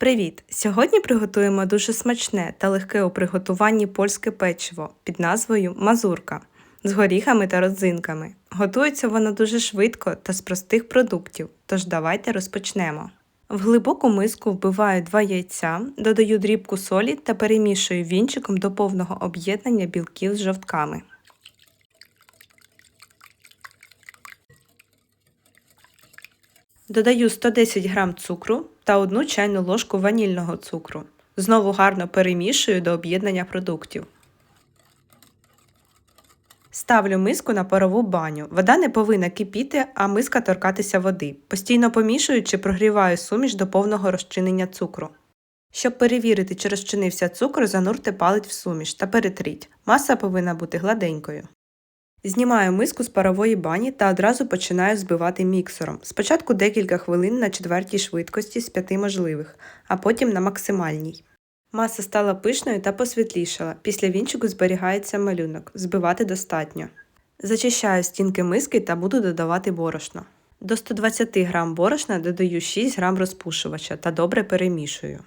Привіт! Сьогодні приготуємо дуже смачне та легке у приготуванні польське печиво під назвою Мазурка з горіхами та родзинками. Готується воно дуже швидко та з простих продуктів, тож давайте розпочнемо. В глибоку миску вбиваю 2 яйця, додаю дрібку солі та перемішую вінчиком до повного об'єднання білків з жовтками. Додаю 110 г цукру та 1 чайну ложку ванільного цукру. Знову гарно перемішую до об'єднання продуктів. Ставлю миску на парову баню. Вода не повинна кипіти, а миска торкатися води. Постійно помішуючи, прогріваю суміш до повного розчинення цукру. Щоб перевірити, чи розчинився цукор, занурте палець в суміш та перетріть. Маса повинна бути гладенькою. Знімаю миску з парової бані та одразу починаю збивати міксером. Спочатку декілька хвилин на четвертій швидкості з п'яти можливих, а потім на максимальній. Маса стала пишною та посвітлішала. Після вінчику зберігається малюнок. Збивати достатньо. Зачищаю стінки миски та буду додавати борошно. До 120 г борошна додаю 6 г розпушувача та добре перемішую.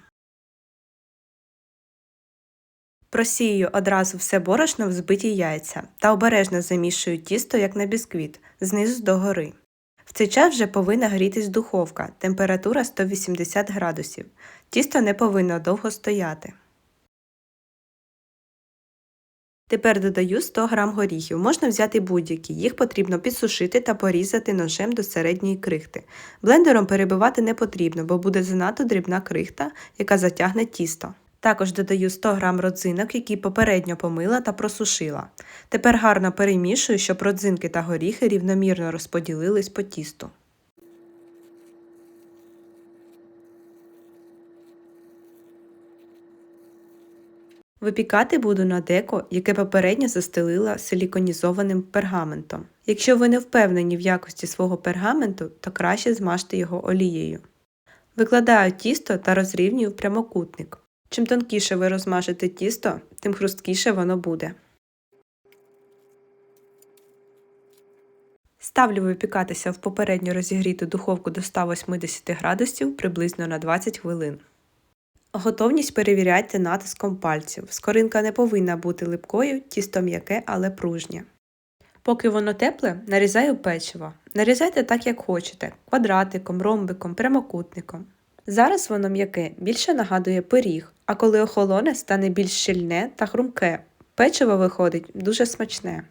Просію одразу все борошно в збиті яйця та обережно замішую тісто як на бісквіт, знизу до гори. В цей час вже повинна грітись духовка, температура 180 градусів. Тісто не повинно довго стояти. Тепер додаю 100 г горіхів. Можна взяти будь-які, їх потрібно підсушити та порізати ножем до середньої крихти. Блендером перебивати не потрібно, бо буде занадто дрібна крихта, яка затягне тісто. Також додаю 100 г родзинок, які попередньо помила та просушила. Тепер гарно перемішую, щоб родзинки та горіхи рівномірно розподілились по тісту. Випікати буду на деко, яке попередньо застелила силіконізованим пергаментом. Якщо ви не впевнені в якості свого пергаменту, то краще змажте його олією. Викладаю тісто та розрівнюю прямокутник. Чим тонкіше ви розмажете тісто, тим хрусткіше воно буде. Ставлю випікатися в попередньо розігріту духовку до 180 градусів приблизно на 20 хвилин. Готовність перевіряйте натиском пальців. Скоринка не повинна бути липкою, тісто м'яке, але пружнє. Поки воно тепле, нарізаю печиво. Нарізайте так, як хочете квадратиком, ромбиком, прямокутником. Зараз воно м'яке більше нагадує пиріг, а коли охолоне, стане більш щільне та хрумке. Печиво виходить дуже смачне.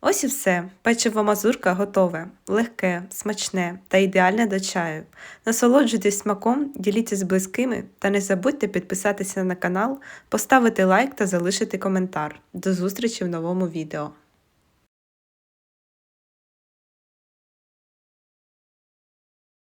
Ось і все. Печиво мазурка готове, легке, смачне та ідеальне до чаю. Насолоджуйтесь смаком, діліться з близькими та не забудьте підписатися на канал, поставити лайк та залишити коментар. До зустрічі в новому відео.